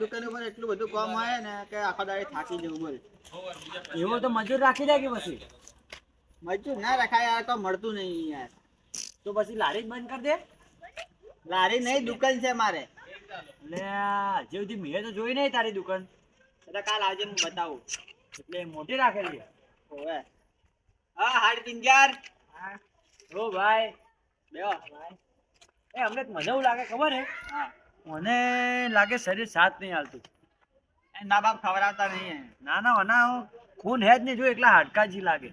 દુકાન ઉપર એટલું બધું કામ આવે ને કે આખો દાડે થાકી જવું બોલ. એવો તો મજૂર રાખી દે કે પછી? મજૂર ના રખાય યાર તો મળતું નહીં યાર. તો પછી લારી જ બંધ કરી દે? લારી નહીં દુકાન છે મારે. એટલે હજી સુધી મેં તો જોઈ નહીં તારી દુકાન. એટલે કાલ આવજે હું બતાવું. એટલે મોટી રાખેલી. હોવે હા હાડ પિંજાર ઓ ભાઈ. બેહો. એ અમને મજા એવું લાગે ખબર હે? હા. મને લાગે શરીર સાથ નહીં હાલતું. ના બાપ ખવડાવતા નહીં ના ના ના ખૂન હે જ નહીં જો એકલા હાડકા જ લાગે.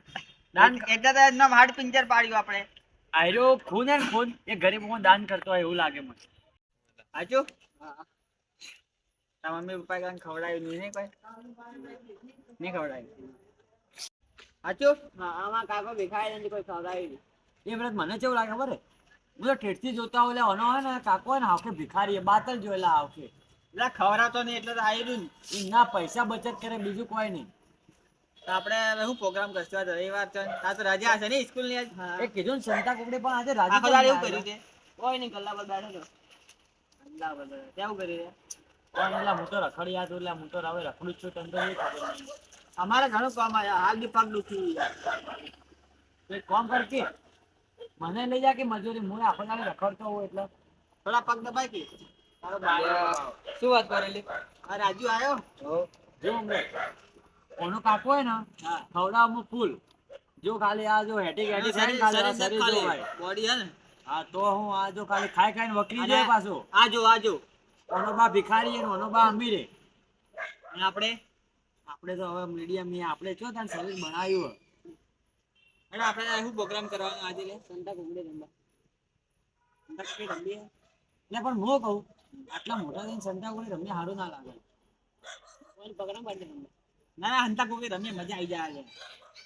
દાન એક તો એમનો હાડ પિંજર પાડ્યું આપણે. આયરો ખૂન હે ખૂન એ ગરીબોને દાન કરતો હોય એવું લાગે મને. હાચું તારા મમ્મી પપ્પા કાંઈ ખવડાવ્યું નહીં કોઈ? નહીં ખવડાવ્યું. હાચું હા આમાં કાકો ભીખાય નથી કોઈ ખવડાવ્યું એ વ્રત મને કેવું લાગે ખબર હે? હું તો ઠેઠથી જોતા હોય એટલે હોય ને કાકો હોય ને હાકે ભિખારી બાતલ જોયેલા હાકે એટલે ખવડાવતો નહીં એટલે તો આવ્યું ને. ના પૈસા બચત કરે બીજું કોઈ નહીં. તો આપણે હવે શું પ્રોગ્રામ કરશું? આજે રવિવાર છે. આ તો રજા હશે ને સ્કૂલની એ કીધું ને સંતા કુકડી પણ આજે રાજા એવું કર્યું છે કોઈ નહીં કલાક બાદ બેઠો કલાક બાદ કેવું કરી રહ્યા? પણ એટલે હું તો રખડી હતો એટલે હું તો હવે રખડું જ છું તને તો એ ખબર નહીં. અમારે ઘણું કામ આવ્યા હાલ બી પગ દુખી એક કામ કર કે મને લઈ જા કે મજૂરી હું આખો દાડો રખડતો હોય એટલે. થોડા પગ દબાઈ કે શું વાત કરેલી? આ રાજુ આવ્યો ઓનો કાકો હોય ને હા. ખવડાવવામાં ફૂલ. જો ખાલી આ જો હેટી હેટી આ શરીર બોડી હે ને? હા તો હું આ જો ખાલી ખાઈ ખાઈને વકરી જાય પાછો. આ જો આ જો ઓનો બા ભિખારી અને ઓનો બા અમીરે અને આપણે? આપણે તો હવે મીડિયમ આપણે ચો તને શરીર બનાવ્યું હે. અને આપણે શું પ્રોગ્રામ કરવાનો આજે લે? સંતા કુકડી રમવા સંતા રમીએ એટલે પણ હું કહું આટલા મોટા થઈને સંતા કોઈ રમને સારું ના લાગે. પ્રોગ્રામ પાડી રમવા ના ના સંતા કુકડી રમીએ મજા આવી જાય આજે.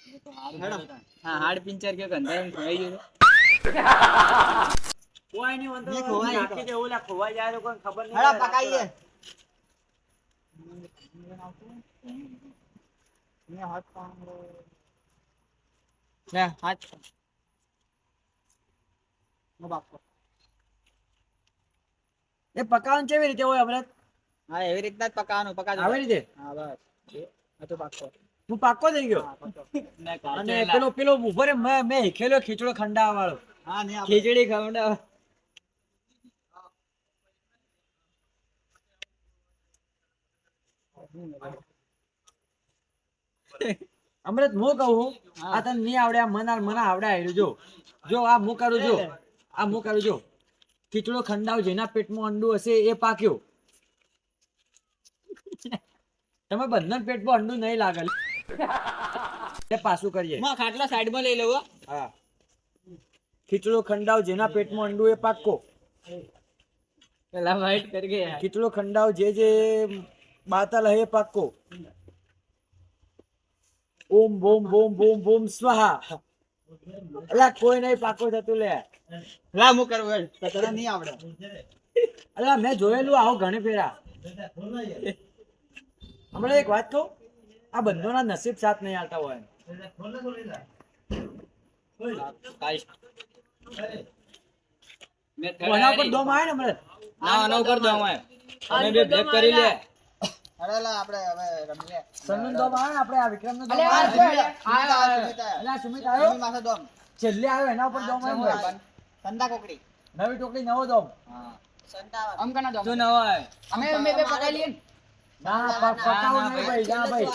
એ તો હારું હેડો. થયું તાન. હા હાડ પિંચર કે ગંધારામ ખોવાઈ ગયું કોઈ નહીં વાંધો ખોવાઈ નાખી તો. દે, ખોવાઈ જાય તો કોઈ ખબર નહીં પકાઈએ. હાથ નો બાપો એ પકાવવાનું કેવી રીતે હોય અમૃત હા એવી રીતના જ પકાવવાનું પકાવજો આવી રીતે હા બસ આ તો પાકો હું પાકો થઈ ગયો અને પેલો પેલો ઊભો રે મેં મેં હેખેલો ખીચડો ખંડા વાળો હા ને ખીચડી ખીચડી ખવડાવ અમૃત હું કહું આ તને નહીં આવડે આ મને મને આવડે આયરું જો. જો આ હું કરું જો. આ હું કરું જો. ખીચડો ખંડાવ જેના પેટમાં અંડું હશે એ પાક્યો. તમે બંધન પેટમાં અંડું નહીં લાગે એ પાછું કરીએ. માં ખાટલા સાઈડમાં લઈ લેવો હા. ખીચડો ખંડાવ જેના પેટમાં અંડું એ પાક્કો. પેલા વાઈટ કરી ગયા ખીચડો ખંડાવ જે જે બાતલ હે પાક્કો. ઓમ બોમ બોમ બોમ બોમ સ્વાહા. અલા કોઈ નહીં પાકો થતું લે. લા હું કરું? તને નહીં આવડે. અલા મેં જોયેલું આવો ઘણી ફેરા. હમણાં એક વાત કહું? આ બંધોના નસીબ સાથ નહીં આવતા હોય કોના પર દોમ આવે ને હમણાં? ના આના ઉપર દો અમે અમે બે ભેગ કરી લે. અરે આપણે હવે રમીએ. સનનું દોમ આવે આપણે આ વિક્રમનું દોમ અલે સુમિત ને. આ અલા સુમિત આવ્યો? માથે દોમ. છેલ્લે આવ્યો એના ઉપર દોમ સંતા કોકડી. નવી ટોકડી નવો દોમ. હા. સંતા કના નવો આવે. અમે અમે બે પકાઈ લઈએ ના. પકાવ નહીં ભાઈ. ના ભાઈ.